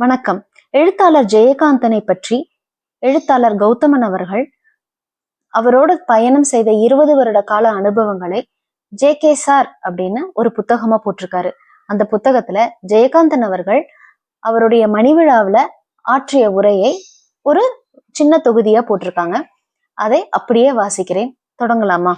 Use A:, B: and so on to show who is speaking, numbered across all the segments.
A: வணக்கம். எழுத்தாளர் ஜெயகாந்தனை பற்றி எழுத்தாளர் கௌதமன் அவர்கள் அவரோட பயணம் செய்த இருபது வருட கால அனுபவங்களை ஜே கே சார் அப்படின்னு ஒரு புத்தகமா போட்டிருக்காரு. அந்த புத்தகத்துல ஜெயகாந்தன் அவர்கள் அவருடைய மணிவிழாவில் ஆற்றிய உரையை ஒரு சின்ன தொகுதியா போட்டிருக்காங்க. அதை அப்படியே வாசிக்கிறேன். தொடங்கலாமா?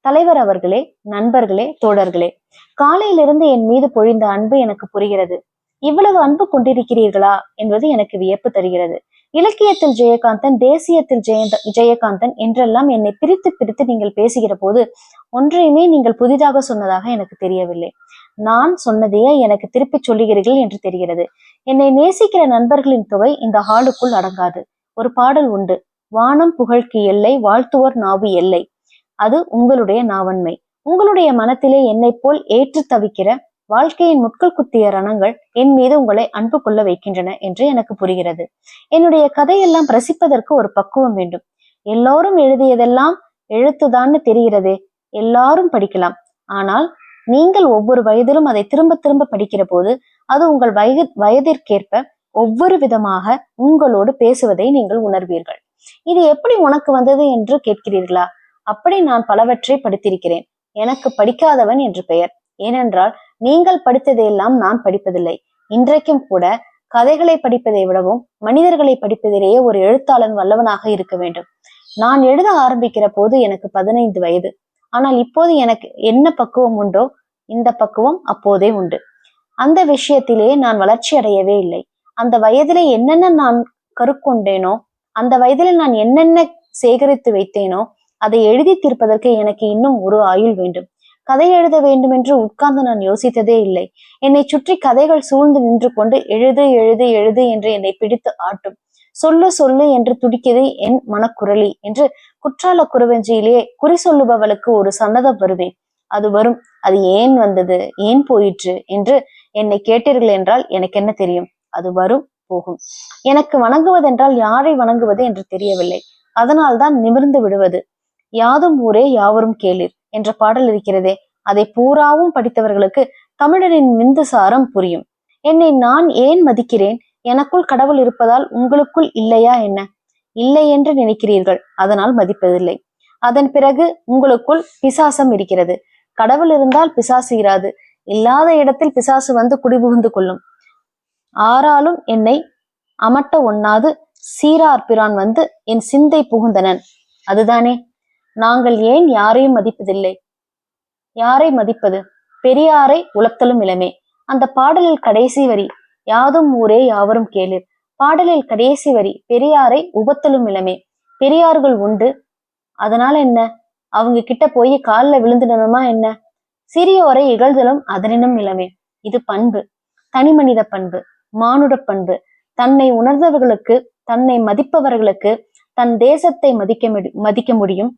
A: தலைவர் அவர்களே நண்பர்களே தோழர்களே காலையிலிருந்து என் மீது பொழிந்த அன்பு எனக்கு புரிகிறது. இவ்வளவு அன்பு கொண்டிருக்கிறீர்களா என்பது எனக்கு வியப்பு தருகிறது. இலக்கியத்தில் ஜெயகாந்தன் தேசியத்தில் ஜெயந்த ஜெயகாந்தன் என்றெல்லாம் என்னை பிரித்து பிரித்து நீங்கள் பேசுகிற போது ஒன்றையுமே நீங்கள் புதிதாக சொன்னதாக எனக்கு தெரியவில்லை. நான் சொன்னதையே எனக்கு திருப்பிச் சொல்லுகிறீர்கள் என்று தெரிகிறது. என்னை நேசிக்கிற நண்பர்களின் தொகை இந்த ஹாலுக்குள் அடங்காது. ஒரு பாடல் உண்டு. வானம் புகழ்க்கு எல்லை வாழ்த்துவோர் நாவு எல்லை. அது உங்களுடைய நாவன்மை. உங்களுடைய மனத்திலே என்னை போல் ஏற்று தவிக்கிற வாழ்க்கையின் முட்கள் குத்திய ரணங்கள் என் மீது உங்களை அன்பு கொள்ள வைக்கின்றன என்று எனக்கு புரிகிறது. என்னுடைய கதையெல்லாம் ரசிப்பதற்கு ஒரு பக்குவம் வேண்டும். எல்லோரும் எழுதியதெல்லாம் எழுத்துதான்னு தெரிகிறதே எல்லாரும் படிக்கலாம். ஆனால் நீங்கள் ஒவ்வொரு வயதிலும் அதை திரும்ப திரும்ப படிக்கிற போது அது உங்கள் வயது வயதிற்கேற்ப ஒவ்வொரு விதமாக உங்களோடு பேசுவதை நீங்கள் உணர்வீர்கள். இது எப்படி உனக்கு வந்தது என்று கேட்கிறீர்களா? அப்படி நான் பலவற்றை படித்திருக்கிறேன். எனக்கு படிக்காதவன் என்று பெயர். ஏனென்றால் நீங்கள் படித்ததையெல்லாம் நான் படிப்பதில்லை. இன்றைக்கும் கூட கதைகளை படிப்பதை விடவும் மனிதர்களை படிப்பதிலேயே ஒரு எழுத்தாளன் வல்லவனாக இருக்க வேண்டும். நான் எழுத ஆரம்பிக்கிற போது எனக்கு பதினைந்து வயது. ஆனால் இப்போது எனக்கு என்ன பக்குவம் உண்டோ இந்த பக்குவம் அப்போதே உண்டு. அந்த விஷயத்திலே நான் வளர்ச்சி அடையவே இல்லை. அந்த வயதிலே என்னென்ன நான் கருக்கொண்டேனோ அந்த வயதில் நான் என்னென்ன சேகரித்து வைத்தேனோ அதை எழுதி தீர்ப்பதற்கு எனக்கு இன்னும் ஒரு ஆயுள் வேண்டும். கதை எழுத வேண்டும் என்று உட்கார்ந்து நான் யோசித்ததே இல்லை. என்னை சுற்றி கதைகள் சூழ்ந்து நின்று கொண்டு எழுது எழுது எழுது என்று என்னை பிடித்து ஆட்டும். சொல்லு சொல்லு என்று துடிக்கிறது என் மனக்குரலி என்று குற்றால குறவஞ்சியிலே குறி சொல்லுபவளுக்கு ஒரு சன்னதம் வருவேன். அது வரும். அது ஏன் வந்தது? ஏன் போயிற்று? என்று என்னை கேட்டீர்கள் என்றால் எனக்கு என்ன தெரியும்? அது வரும் போகும். எனக்கு வணங்குவதென்றால் யாரை வணங்குவது என்று தெரியவில்லை. அதனால்தான் நிமிர்ந்து விடுவது. யாதும் ஊரே யாவரும் கேளிர். என்ற பாடல் இருக்கிறதே. அதை பூராவும் படித்தவர்களுக்கு தமிழரின் விந்து சாரம் புரியும். என்னை நான் ஏன் மதிக்கிறேன்? எனக்குள் கடவுள் இருப்பதால் உங்களுக்குள் இல்லையா என்ன? இல்லை என்று நினைக்கிறீர்கள் அதனால் மதிப்பதில்லை. அதன் பிறகு உங்களுக்குள் பிசாசம் இருக்கிறது. கடவுள் இருந்தால் பிசாசு இராது. இல்லாத இடத்தில் பிசாசு வந்து குடிபுகுந்து கொள்ளும். ஆறாலும் என்னை அமட்ட ஒண்ணாது சீரார் பிரான் வந்து என் சிந்தை புகுந்தனன். அதுதானே? நாங்கள் ஏன் யாரையும் மதிப்பதில்லை? யாரை மதிப்பது? பெரியாரை உளத்தலும் இளமே அந்த பாடலில் கடைசி வரி யாதும் ஊரே யாவரும் கேளிர் பாடலில் கடைசி வரி பெரியாரை உபத்தலும் இளமே பெரியார்கள் உண்டு அதனால என்ன? அவங்க கிட்ட போய் காலில் விழுந்துடணுமா என்ன? சிறியோரை இகழ்தலும் அதனினும் இளமே இது பண்பு. தனிமனித பண்பு. மானுட பண்பு. தன்னை உணர்ந்தவர்களுக்கு தன்னை மதிப்பவர்களுக்கு தன் தேசத்தை மதிக்க மதிக்க முடியும்.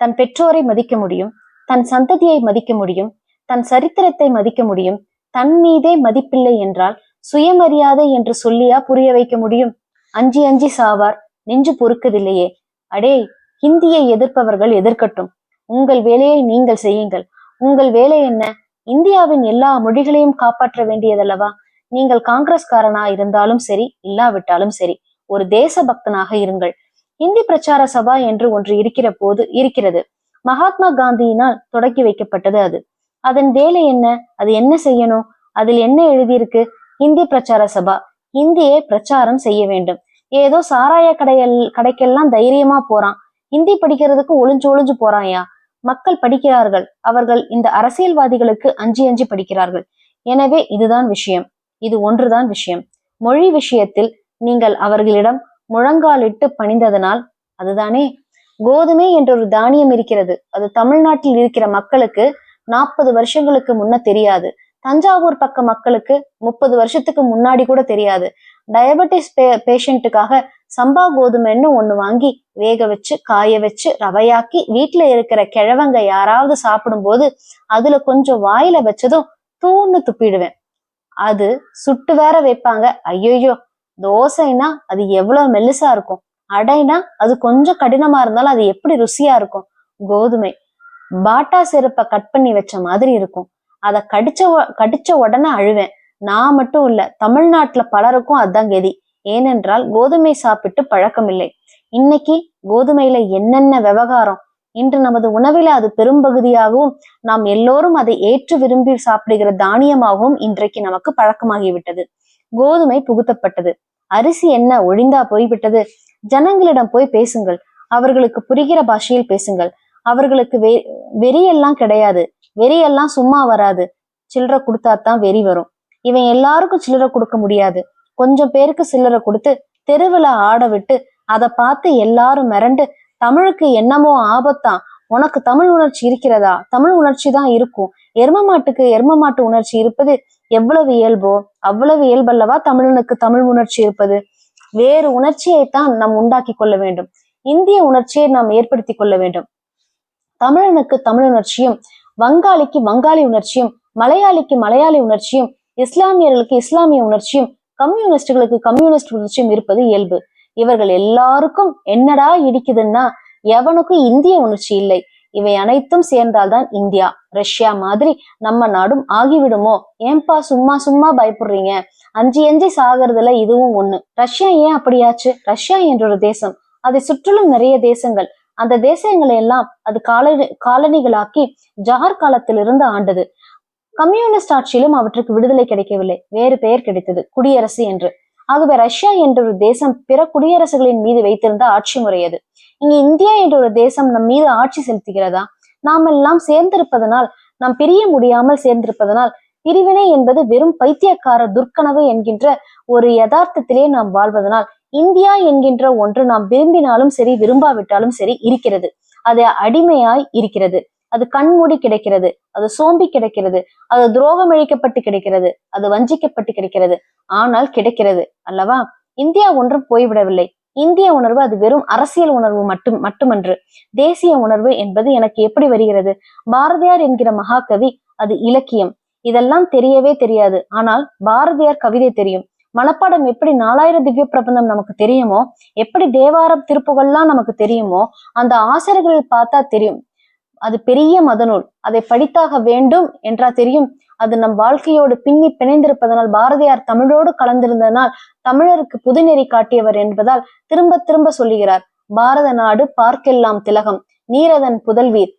A: தன் பெற்றோரை மதிக்க முடியும் தன் சந்ததியை மதிக்க முடியும் தன் சரித்திரத்தை மதிக்க முடியும் தன் மீதே மதிப்பில்லை என்றால் சுயமரியாதை என்று சொல்லியா புரிய வைக்க முடியும்? அஞ்சி அஞ்சி சாவார் நெஞ்சு பொறுக்கதில்லையே. அடே ஹிந்தியை எதிர்ப்பவர்கள் எதிர்க்கட்டும். உங்கள் வேலையை நீங்கள் செய்யுங்கள். உங்கள் வேலை என்ன? இந்தியாவின் எல்லா மொழிகளையும் காப்பாற்ற வேண்டியதல்லவா? நீங்கள் காங்கிரஸ்காரனா இருந்தாலும் சரி இல்லாவிட்டாலும் சரி ஒரு தேச பக்தனாக இருங்கள். இந்தி பிரச்சார சபா என்று ஒன்று இருக்கிற போது இருக்கிறது. மகாத்மா காந்தியினால் தொடக்கி வைக்கப்பட்டது அது. அதன் வேலை என்ன? அது என்ன செய்யணும்? அதில் என்ன எழுதியிருக்கு? இந்தி பிரச்சார சபா. இந்தியை பிரச்சாரம் செய்ய வேண்டும். ஏதோ சாராய கடையல் கடைக்கெல்லாம் தைரியமா போறான். இந்தி படிக்கிறதுக்கு ஒளிஞ்சு ஒளிஞ்சு போறான்யா மக்கள் படிக்கிறார்கள். அவர்கள் இந்த அரசியல்வாதிகளுக்கு அஞ்சி அஞ்சி படிக்கிறார்கள். எனவே இதுதான் விஷயம். இது ஒன்றுதான் விஷயம். மொழி விஷயத்தில் நீங்கள் அவர்களிடம் முழங்காலிட்டு பணிந்ததனால் அதுதானே? கோதுமை என்ற ஒரு தானியம் இருக்கிறது. அது தமிழ்நாட்டில் இருக்கிற மக்களுக்கு நாற்பது வருஷங்களுக்கு முன்ன தெரியாது. தஞ்சாவூர் பக்க மக்களுக்கு முப்பது வருஷத்துக்கு முன்னாடி கூட தெரியாது. டயபெட்டிஸ் பே பேஷண்ட்டுக்காக சம்பா கோதுமைன்னு ஒண்ணு வாங்கி வேக வச்சு காய வச்சு ரவையாக்கி வீட்டுல இருக்கிற கிழவங்க யாராவது சாப்பிடும்போது அதுல கொஞ்சம் வாயில வச்சதும் தூண்ணு துப்பிடுவேன். அது சுட்டு வேற வைப்பாங்க. ஐயோயோ தோசைனா அது எவ்வளவு மெல்லிசா இருக்கும்? அடைனா அது கொஞ்சம் கடினமா இருந்தாலும் அது எப்படி ருசியா இருக்கும்? கோதுமை. பாட்டா செருப்பை கட் பண்ணி வச்ச மாதிரி இருக்கும். அதை கடிச்ச கடிச்ச உடனே அழுவேன். நான் மட்டும் இல்ல தமிழ்நாட்டுல பலருக்கும் அதான் கதி. ஏனென்றால் கோதுமை சாப்பிட்டு பழக்கம் இல்லை இன்னைக்கு கோதுமையில என்னென்ன விவகாரம்? இன்று நமது உணவில அது பெரும்பகுதியாகவும் நாம் எல்லோரும் அதை ஏற்று விரும்பி சாப்பிடுகிற தானியமாகவும் இன்றைக்கு நமக்கு பழக்கமாகிவிட்டது. கோதுமை புகுத்தப்பட்டது. அரிசி என்ன ஒழிந்தா போய்விட்டது? ஜனங்களிடம் போய் பேசுங்கள். அவர்களுக்கு புரிகிற பாஷையில் பேசுங்கள். அவர்களுக்கு வெ வெறியெல்லாம் கிடையாது. வெறியெல்லாம் சும்மா வராது. சில்லறை கொடுத்தாதான் வெறி வரும். இவன் எல்லாருக்கும் சில்லறை கொடுக்க முடியாது. கொஞ்சம் பேருக்கு சில்லறை கொடுத்து தெருவுல ஆட விட்டு அதை பார்த்து எல்லாரும் மிரண்டு தமிழுக்கு என்னமோ ஆபத்தான் உனக்கு தமிழ் உணர்ச்சி இருக்கிறதா? தமிழ் உணர்ச்சி தான் இருக்கும். எரும மாட்டுக்கு எரும மாட்டு உணர்ச்சி இருப்பது எவ்வளவு இயல்போ அவ்வளவு இயல்பல்லவா தமிழனுக்கு தமிழ் உணர்ச்சி இருப்பது? வேறு உணர்ச்சியைத்தான் நாம் உண்டாக்கி கொள்ள வேண்டும். இந்திய உணர்ச்சியை நாம் ஏற்படுத்தி கொள்ள வேண்டும். தமிழனுக்கு தமிழ் உணர்ச்சியும் வங்காளிக்கு வங்காளி உணர்ச்சியும் மலையாளிக்கு மலையாளி உணர்ச்சியும் இஸ்லாமியர்களுக்கு இஸ்லாமிய உணர்ச்சியும் கம்யூனிஸ்டுகளுக்கு கம்யூனிஸ்ட் உணர்ச்சியும் இருப்பது இயல்பு. இவர்கள் எல்லாருக்கும் என்னடா இடிக்குதுன்னா எவனுக்கும் இந்திய உணர்ச்சி இல்லை. இவை அனைத்தும் சேர்ந்தால்தான் இந்தியா. ரஷ்யா மாதிரி நம்ம நாடும் ஆகிவிடுமோ? ஏன்பா சும்மா சும்மா பயப்படுறீங்க? அஞ்சு அஞ்சு சாகிறதுல இதுவும் ஒண்ணு. ரஷ்யா ஏன் அப்படியாச்சு? ரஷ்யா என்ற ஒரு தேசம். அதை சுற்றிலும் நிறைய தேசங்கள். அந்த தேசங்களை எல்லாம் அது காலனி காலனிகளாக்கி ஜார் காலத்திலிருந்து ஆண்டது. கம்யூனிஸ்ட் ஆட்சியிலும் அவற்றுக்கு விடுதலை கிடைக்கவில்லை. வேறு பெயர் கிடைத்தது. குடியரசு என்று. ஆகவே ரஷ்யா என்ற ஒரு தேசம் பிற குடியரசுகளின் மீது வைத்திருந்த ஆட்சி முறை அது. இங்க இந்தியா என்ற ஒரு தேசம் நம் மீது ஆட்சி செலுத்துகிறதா? நாம் எல்லாம் சேர்ந்திருப்பதனால் நாம் பிரிய முடியாமல் சேர்ந்திருப்பதனால் பிரிவினை என்பது வெறும் பைத்தியக்கார துர்க்கனவு என்கின்ற ஒரு யதார்த்தத்திலே நாம் வாழ்வதனால் இந்தியா என்கின்ற ஒன்று நாம் விரும்பினாலும் சரி விரும்பாவிட்டாலும் சரி இருக்கிறது. அது அடிமையாய் இருக்கிறது. அது கண்மூடி கிடைக்கிறது அது சோம்பி கிடைக்கிறது அது துரோகம் இழைக்கப்பட்டு கிடைக்கிறது அது வஞ்சிக்கப்பட்டு கிடைக்கிறது. ஆனால் கிடைக்கிறது அல்லவா? இந்தியா ஒன்றும் போய்விடவில்லை. இந்திய உணர்வு அது வெறும் அரசியல் உணர்வு மட்டும் மட்டுமன்று. தேசிய உணர்வு என்பது எனக்கு எப்படி வருகிறது? பாரதியார் என்கிற மகாகவி அது இலக்கியம். இதெல்லாம் தெரியவே தெரியாது. ஆனால் பாரதியார் கவிதை தெரியும். மனப்பாடம் எப்படி நாலாயிரம் திவ்ய பிரபந்தம் நமக்கு தெரியுமோ எப்படி தேவாரம் திருப்புகள்லாம் நமக்கு தெரியுமோ அந்த ஆசிரியர்கள் பார்த்தா தெரியும். அது பெரிய மதநூல். அதை படித்தாக வேண்டும் என்றா தெரியும். அது நம் வாழ்க்கையோடு பின்னி பிணைந்திருப்பதனால் பாரதியார் தமிழோடு கலந்திருந்ததனால் தமிழருக்கு புதுநெறி காட்டியவர் என்பதால் திரும்ப திரும்ப சொல்லுகிறார். பாரத நாடு பார்க்கெல்லாம் திலகம். நீரதன் புதல்வீர்.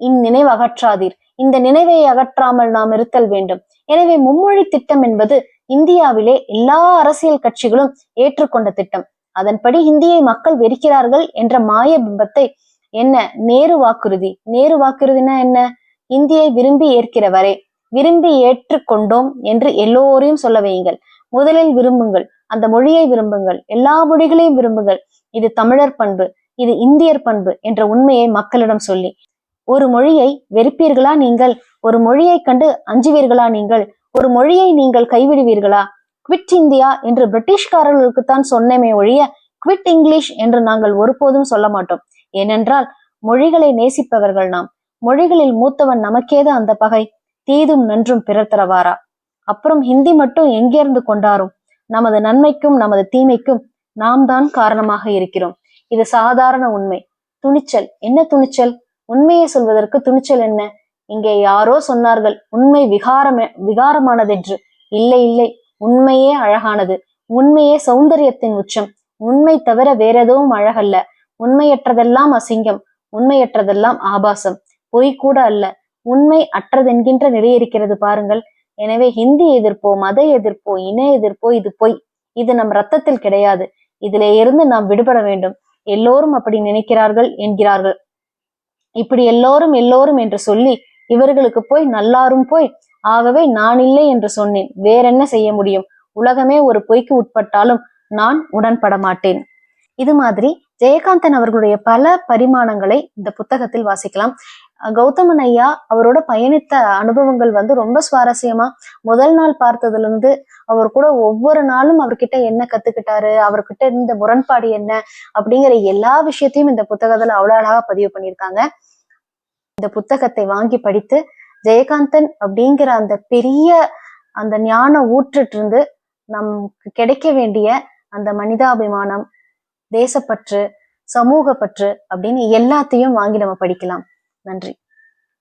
A: இந்நினைவு அகற்றாதீர். இந்த நினைவை அகற்றாமல் நாம் இருத்தல் வேண்டும். எனவே மும்மொழி திட்டம் என்பது இந்தியாவிலே எல்லா அரசியல் கட்சிகளும் ஏற்றுக்கொண்ட திட்டம். அதன்படி இந்தியை மக்கள் வெறுக்கிறார்கள் என்ற மாய பிம்பத்தை என்ன? நேரு வாக்குறுதி. நேரு வாக்குறுதினா என்ன? இந்தியை விரும்பி ஏற்கிறவரே. விரும்பி ஏற்றுக்கொண்டோம் என்று எல்லோரையும் சொல்ல வையுங்கள். முதலில் விரும்புங்கள். அந்த மொழியை விரும்புங்கள். எல்லா மொழிகளையும் விரும்புங்கள். இது தமிழர் பண்பு. இது இந்தியர் பண்பு என்ற உண்மையை மக்களிடம் சொல்லி. ஒரு மொழியை வெறுப்பீர்களா நீங்கள்? ஒரு மொழியை கண்டு அஞ்சுவீர்களா நீங்கள்? ஒரு மொழியை நீங்கள் கைவிடுவீர்களா? குவிட் இந்தியா என்று பிரிட்டிஷ்காரர்களுக்கு தான் சொன்னமே ஒழிய குவிட் இங்கிலீஷ் என்று நாங்கள் ஒருபோதும் சொல்ல மாட்டோம். ஏனென்றால் மொழிகளை நேசிப்பவர்கள் நாம். மொழிகளில் மூத்தவன் நமக்கேது அந்த பகை? தீதும் நன்றும் பிறர் தரவாரா? அப்புறம் ஹிந்தி மட்டும் எங்கேருந்து கொண்டாரும்? நமது நன்மைக்கும் நமது தீமைக்கும் நாம் தான் காரணமாக இருக்கிறோம். இது சாதாரண உண்மை. துணிச்சல். என்ன துணிச்சல்? உண்மையை சொல்வதற்கு துணிச்சல் என்ன? இங்கே யாரோ சொன்னார்கள் உண்மை விகாரமே விகாரமானதென்று. இல்லை இல்லை. உண்மையே அழகானது. உண்மையே சௌந்தரியத்தின் உச்சம். உண்மை தவிர வேற எதுவும் அழகல்ல. உண்மையற்றதெல்லாம் அசிங்கம் உண்மையற்றதெல்லாம் ஆபாசம். பொய் கூட அல்ல உண்மை அற்றதென்கின்ற நிலை இருக்கிறது பாருங்கள். எனவே ஹிந்தி எதிர்ப்போ மத எதிர்ப்போ இன எதிர்ப்போ இது பொய். இது நம் ரத்தத்தில் கிடையாது. இதுல இருந்து நாம் விடுபட வேண்டும். எல்லோரும் அப்படி நினைக்கிறார்கள் என்கிறார்கள். இப்படி எல்லோரும் எல்லோரும் என்று சொல்லி இவர்களுக்கு போய் நல்லாரும் போய் ஆகவே நான் இல்லை என்று சொன்னேன். வேறென்ன செய்ய முடியும்? உலகமே ஒரு பொய்க்கு உட்பட்டாலும் நான் உடன்பட மாட்டேன். இது மாதிரி ஜெயகாந்தன் அவர்களுடைய பல பரிமாணங்களை இந்த புத்தகத்தில் வாசிக்கலாம். கௌதமன் ஐயா அவரோட பயணித்த அனுபவங்கள் வந்து ரொம்ப சுவாரஸ்யமா முதல் நாள் பார்த்ததுல இருந்து அவர் கூட ஒவ்வொரு நாளும் அவர்கிட்ட என்ன கத்துக்கிட்டாரு அவர்கிட்ட இருந்த முரண்பாடு என்ன அப்படிங்கிற எல்லா விஷயத்தையும் இந்த புத்தகத்துல அவ்வளோ அழகா பதிவு பண்ணியிருக்காங்க. இந்த புத்தகத்தை வாங்கி படித்து ஜெயகாந்தன் அப்படிங்கிற அந்த பெரிய அந்த ஞான ஊற்றுட்டு இருந்து நமக்கு கிடைக்க வேண்டிய அந்த மனிதாபிமானம் தேசப்பற்று சமூக பற்று அப்படின்னு எல்லாத்தையும் வாங்கி நம்ம படிக்கலாம். நன்றி.